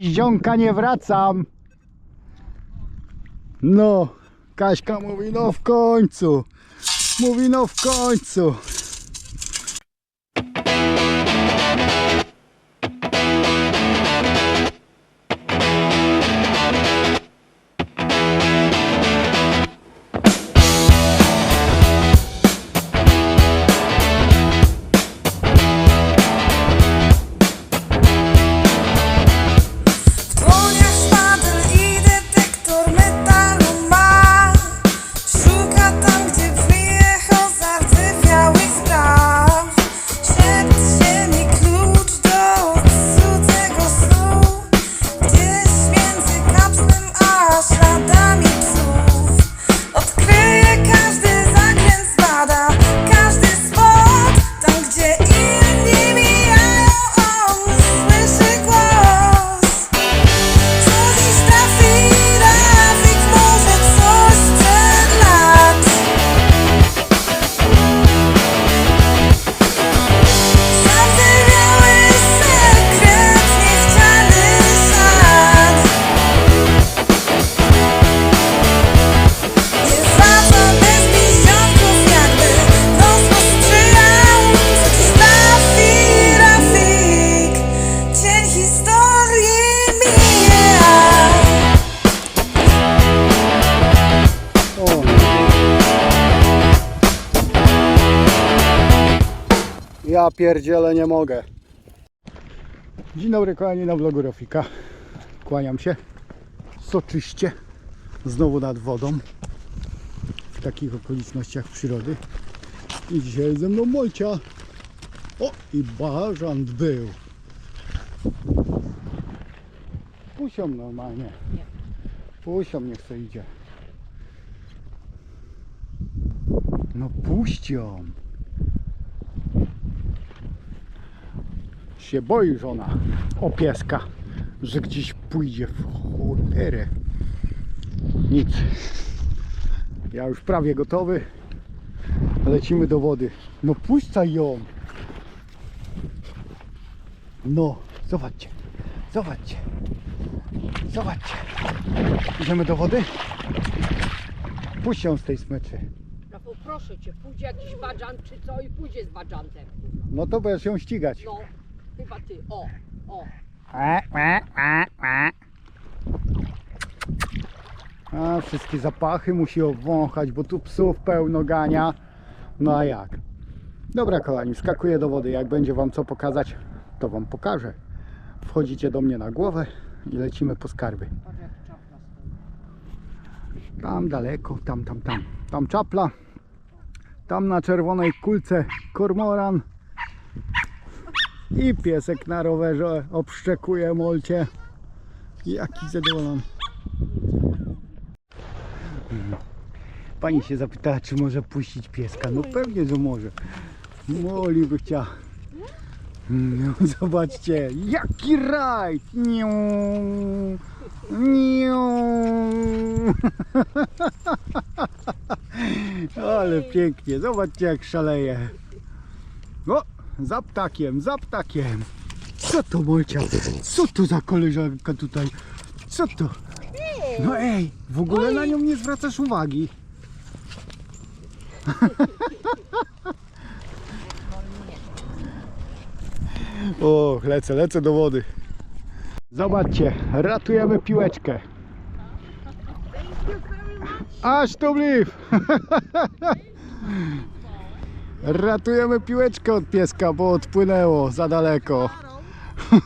Zionka nie wracam. No, Kaśka mówi no w końcu. Mówi no w końcu. Ja nie mogę. Dzień dobry kochani na vlogu Rofika. Kłaniam się. Soczyście. Znowu nad wodą. W takich okolicznościach przyrody. I dzisiaj ze mną Molcia. O i bażant był. Pusią normalnie. Pusią niech se idzie. No puść ją. Się boi żona o pieska, że gdzieś pójdzie w cholerę. Nic. Ja już prawie gotowy. Lecimy do wody. No puszczaj ją. No, zobaczcie. Zobaczcie. Zobaczcie. Idziemy do wody? Puść ją z tej smyczy. Rafał, proszę cię, pójdzie jakiś badżant czy co i pójdzie z badżantem. No to będziesz ją ścigać. No, chyba ty. O, o. E. A wszystkie zapachy musi obwąchać, bo tu psów pełno gania. No a jak? Dobra kochani, wskakuję do wody. Jak będzie wam co pokazać, to wam pokażę. Wchodzicie do mnie na głowę i lecimy po skarby. Tam daleko, tam, tam, tam. Tam czapla. Tam na czerwonej kulce kormoran. I piesek na rowerze obszczekuje molcie. Jaki zadowolony. Pani się zapytała, czy może puścić pieska. No pewnie, że może. Moli by chciała. No, zobaczcie, jaki rajd! Niu, niu. Ale pięknie, zobaczcie jak szaleje. O, za ptakiem, za ptakiem. Co to Molcia? Co to za koleżanka tutaj? Co to? No ej, w ogóle na nią nie zwracasz uwagi. O, lecę, lecę do wody. Zobaczcie, ratujemy piłeczkę. Aż to bliw! Ratujemy piłeczkę od pieska, bo odpłynęło za daleko.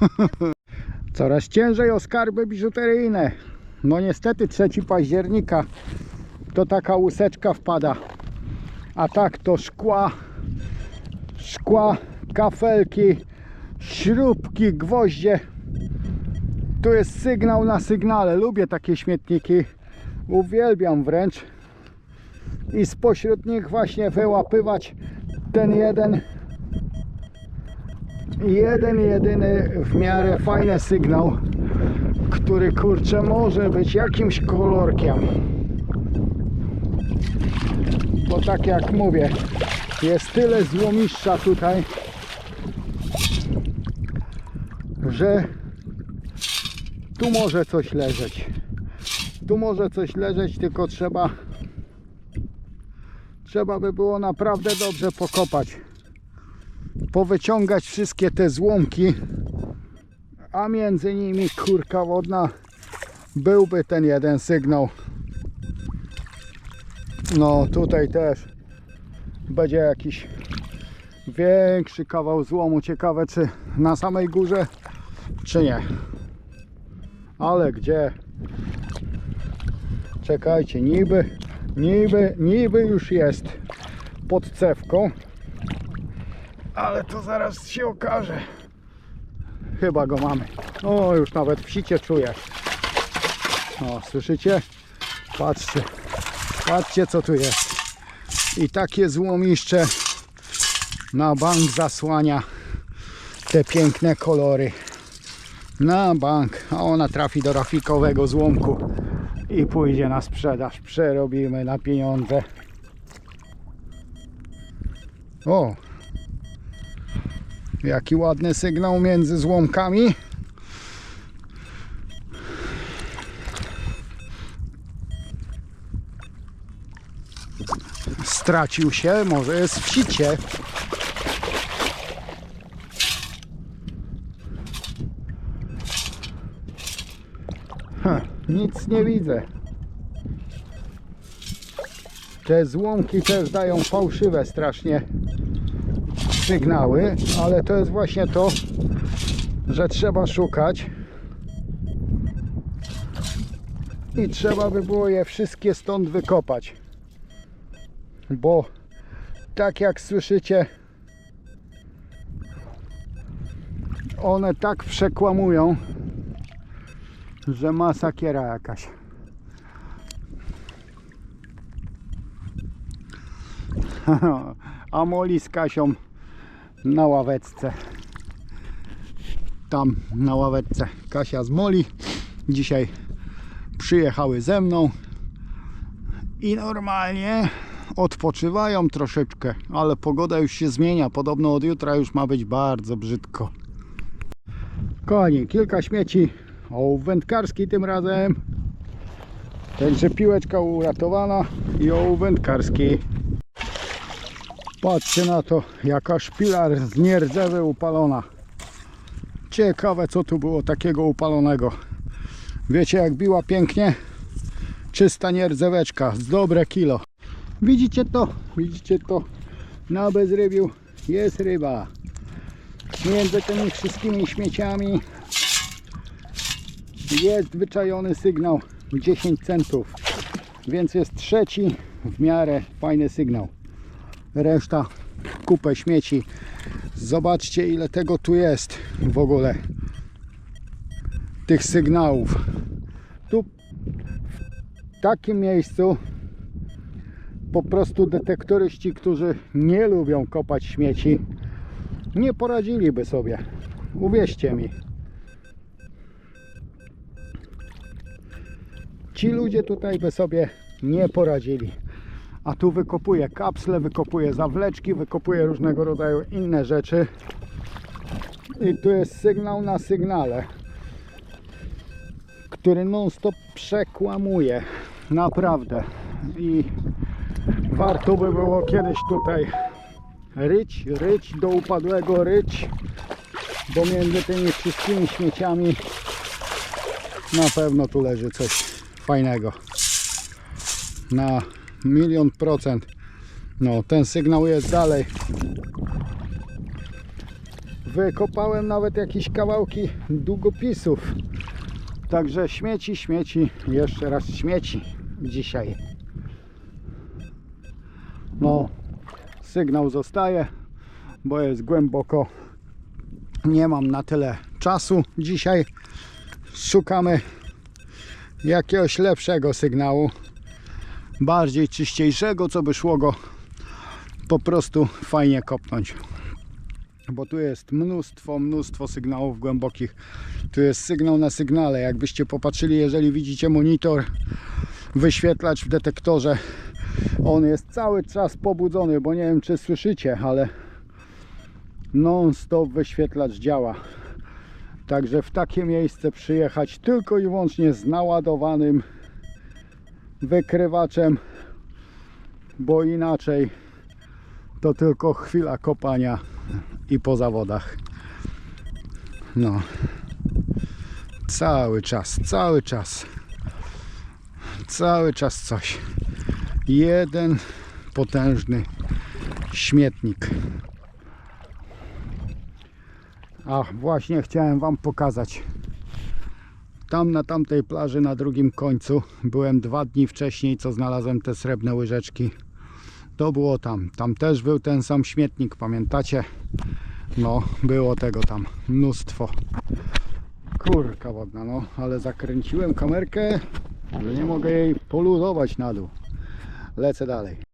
Coraz ciężej o skarby biżuteryjne. No niestety 3 października to taka łuseczka wpada. A tak to szkła, szkła, kafelki, śrubki, gwoździe. Tu jest sygnał na sygnale. Lubię takie śmietniki. Uwielbiam wręcz. I spośród nich właśnie wyłapywać ten jeden jeden jedyny w miarę fajny sygnał, który kurczę może być jakimś kolorkiem. Bo tak jak mówię, jest tyle złomiszcza tutaj, że Tu może coś leżeć. Tu może coś leżeć, tylko trzeba trzeba by było naprawdę dobrze pokopać. Powyciągać wszystkie te złomki, a między nimi kurka wodna byłby ten jeden sygnał. No tutaj też będzie jakiś większy kawał złomu. Ciekawe czy na samej górze, czy nie. Ale gdzie? Czekajcie, niby, niby, niby już jest pod cewką. Ale to zaraz się okaże. Chyba go mamy. O, już nawet w sicie czuję. O, słyszycie? Patrzcie. Patrzcie co tu jest. I takie złomiszcze na bank zasłania te piękne kolory. Na bank. A ona trafi do rafikowego złomku i pójdzie na sprzedaż. Przerobimy na pieniądze. O! Jaki ładny sygnał między złomkami. Stracił się, może jest w sicie. Nic nie widzę. Te złomki też dają fałszywe strasznie sygnały, ale to jest właśnie to, że trzeba szukać i trzeba by było je wszystkie stąd wykopać. Bo tak jak słyszycie, one tak przekłamują, że masakiera jakaś. A Moli z Kasią na ławeczce. Tam na ławeczce Kasia z Moli. Dzisiaj przyjechały ze mną i normalnie odpoczywają troszeczkę, ale pogoda już się zmienia. Podobno od jutra już ma być bardzo brzydko. Kochani, kilka śmieci. O, wędkarski tym razem. Także piłeczka uratowana i o wędkarski. Patrzcie na to, jaka szpilar z nierdzewy upalona. Ciekawe co tu było takiego upalonego. Wiecie jak biła pięknie? Czysta nierdzeweczka z dobre kilo. Widzicie to? Widzicie to? Na bezrybiu jest ryba. Między tymi wszystkimi śmieciami jest wyczajony sygnał 10 centów. Więc jest trzeci w miarę fajny sygnał. Reszta kupę śmieci. Zobaczcie ile tego tu jest w ogóle. Tych sygnałów. Tu w takim miejscu po prostu detektoryści, którzy nie lubią kopać śmieci, nie poradziliby sobie. Uwierzcie mi. Ci ludzie tutaj by sobie nie poradzili. A tu wykopuje kapsle, wykopuje zawleczki, wykopuje różnego rodzaju inne rzeczy. I tu jest sygnał na sygnale, który non stop przekłamuje. Naprawdę. I warto by było kiedyś tutaj ryć, ryć do upadłego ryć, bo między tymi wszystkimi śmieciami na pewno tu leży coś fajnego. Na milion procent. No, ten sygnał jest dalej. Wykopałem nawet jakieś kawałki długopisów. Także śmieci, śmieci, jeszcze raz śmieci dzisiaj. No, sygnał zostaje, bo jest głęboko. Nie mam na tyle czasu dzisiaj. Szukamy jakiegoś lepszego sygnału, bardziej czyściejszego, co by szło go po prostu fajnie kopnąć. Bo tu jest mnóstwo, mnóstwo sygnałów głębokich. Tu jest sygnał na sygnale. Jakbyście popatrzyli, jeżeli widzicie monitor, wyświetlacz w detektorze, on jest cały czas pobudzony, bo nie wiem czy słyszycie, ale non stop wyświetlacz działa. Także w takie miejsce przyjechać tylko i wyłącznie z naładowanym wykrywaczem, bo inaczej to tylko chwila kopania i po zawodach. No. Cały czas, cały czas. Cały czas coś. Jeden potężny śmietnik. A właśnie chciałem Wam pokazać. Tam na tamtej plaży na drugim końcu byłem dwa dni wcześniej, co znalazłem te srebrne łyżeczki. To było tam. Tam też był ten sam śmietnik, pamiętacie? No, było tego tam mnóstwo. Kurka wodna, no, ale zakręciłem kamerkę, że nie mogę jej poluzować na dół. Lecę dalej.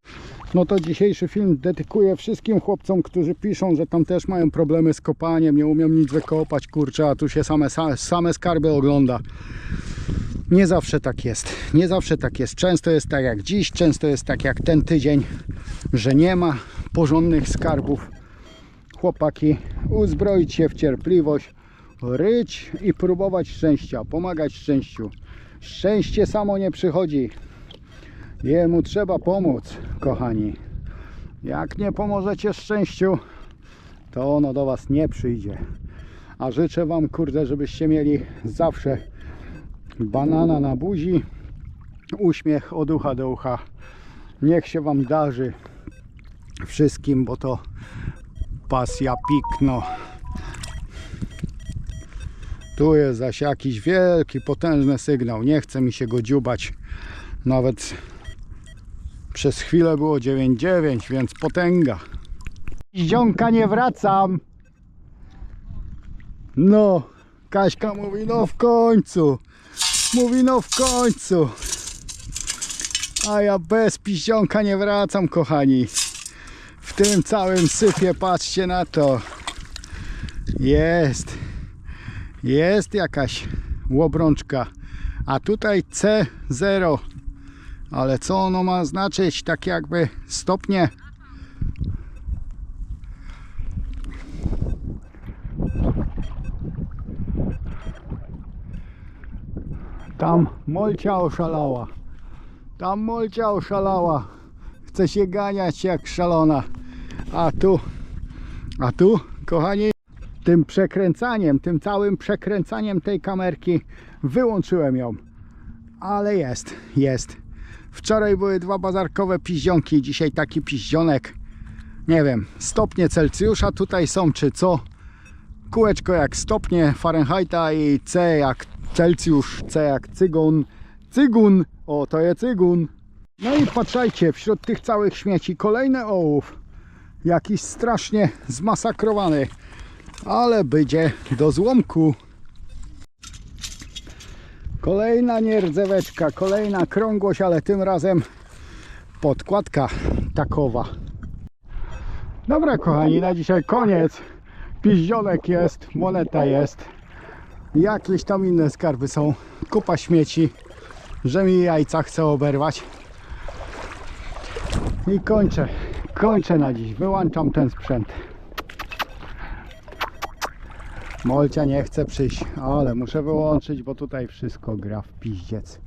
No to dzisiejszy film dedykuję wszystkim chłopcom, którzy piszą, że tam też mają problemy z kopaniem, nie umią nic wykopać, kurczę, a tu się same, same skarby ogląda. Nie zawsze tak jest. Nie zawsze tak jest. Często jest tak jak dziś, często jest tak jak ten tydzień, że nie ma porządnych skarbów. Chłopaki, uzbroić się w cierpliwość, ryć i próbować szczęścia, pomagać szczęściu. Szczęście samo nie przychodzi. Jemu trzeba pomóc, kochani. Jak nie pomożecie szczęściu, to ono do Was nie przyjdzie. A życzę Wam, kurde, żebyście mieli zawsze banana na buzi, uśmiech od ucha do ucha. Niech się Wam darzy wszystkim, bo to pasja pikno. Tu jest zaś jakiś wielki, potężny sygnał. Nie chce mi się go dziubać. Nawet przez chwilę było 9,9, więc potęga. Zdzionka nie wracam. No, Kaśka mówi, no w końcu. Mówi, no w końcu. A ja bez piździonka nie wracam, kochani. W tym całym sypie, patrzcie na to. Jest. Jest jakaś łobrączka. A tutaj C0. Ale co ono ma znaczyć? Tak jakby stopnie. Tam Molcia oszalała. Tam Molcia oszalała. Chce się ganiać jak szalona. A tu, a tu, kochani, tym przekręcaniem, tym całym przekręcaniem tej kamerki wyłączyłem ją. Ale jest, jest. Wczoraj były dwa bazarkowe piździonki, dzisiaj taki piździonek. Nie wiem, stopnie Celsjusza tutaj są czy co. Kółeczko jak stopnie Fahrenheita i C jak Celsjusz, C jak cygun. Cygun! O, to jest cygun. No i patrzajcie, wśród tych całych śmieci kolejny ołów. Jakiś strasznie zmasakrowany. Ale będzie do złomku. Kolejna nierdzeweczka, kolejna krągłość, ale tym razem podkładka takowa. Dobra kochani, na dzisiaj koniec. Piździonek jest, moneta jest. Jakieś tam inne skarby są. Kupa śmieci, że mi jajca chce oberwać. I kończę, kończę na dziś. Wyłączam ten sprzęt. Molcia nie chce przyjść, ale muszę wyłączyć, bo tutaj wszystko gra w piździec.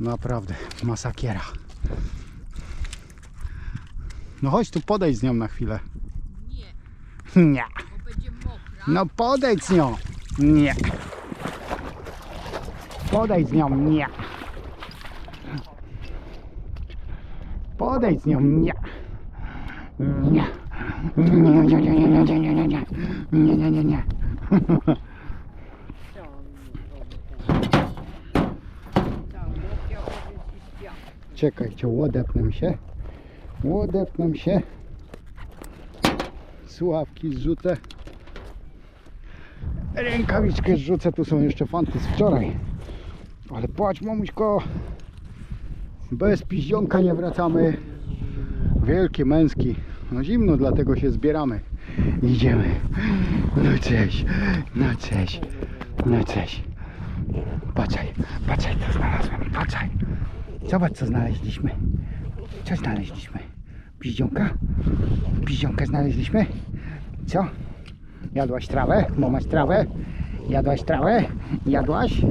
Naprawdę, masakiera. No chodź tu podejdź z nią na chwilę. Nie, Nie. No podejdź z nią. Nie. Podejdź z nią. Nie. Podejdź z nią. Nie. Nie. Nie, nie, nie, nie, nie, nie, nie, nie, nie. Nie, nie, nie, Czekajcie, łodepnę się. Łodepnę się. Słuchawki zrzucę. Rękawiczkę zrzucę. Tu są jeszcze fanty z wczoraj. Ale płacz, mamuśko. Bez piździonka nie wracamy. Wielki, męski. No zimno, dlatego się zbieramy. Idziemy. No cześć. No cześć. No cześć. Patrzaj, patrzaj co znalazłem. Patrzaj. Zobacz co znaleźliśmy. Co znaleźliśmy? Piździonka? Piździonkę znaleźliśmy? Co? Jadłaś trawę? Bo masz trawę? Jadłaś trawę? Jadłaś?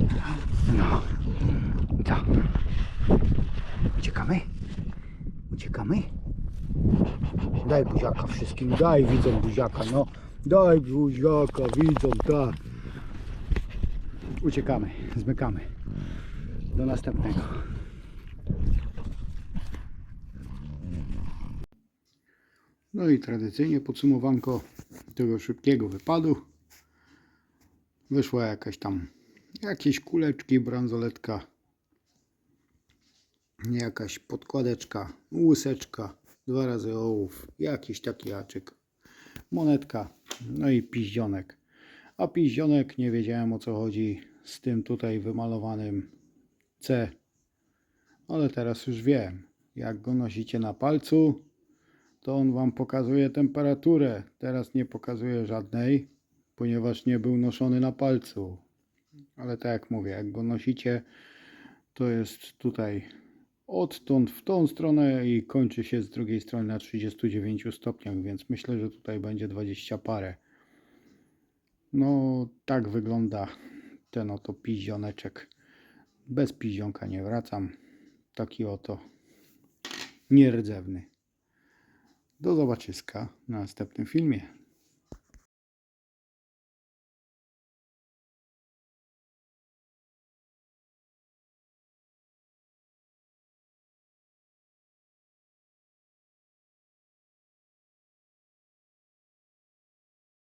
No. Co? Uciekamy? Uciekamy? Daj buziaka wszystkim, daj widzom buziaka, no. Daj buziaka widzom, tak. Uciekamy, zmykamy. Do następnego. No i tradycyjnie podsumowanko tego szybkiego wypadu. Wyszła jakaś tam, jakieś kuleczki, bransoletka, jakaś podkładeczka, łuseczka, dwa razy ołów, jakiś taki haczyk, monetka, no i piździonek. A piździonek nie wiedziałem o co chodzi z tym tutaj wymalowanym C, ale teraz już wiem. Jak go nosicie na palcu, to on Wam pokazuje temperaturę. Teraz nie pokazuje żadnej, ponieważ nie był noszony na palcu. Ale tak jak mówię, jak go nosicie, to jest tutaj odtąd w tą stronę i kończy się z drugiej strony na 39 stopniach, więc myślę, że tutaj będzie 20 parę. No, tak wygląda ten oto pizioneczek. Bez pizionka nie wracam. Taki oto nierdzewny. Do zobaczyska na następnym filmie.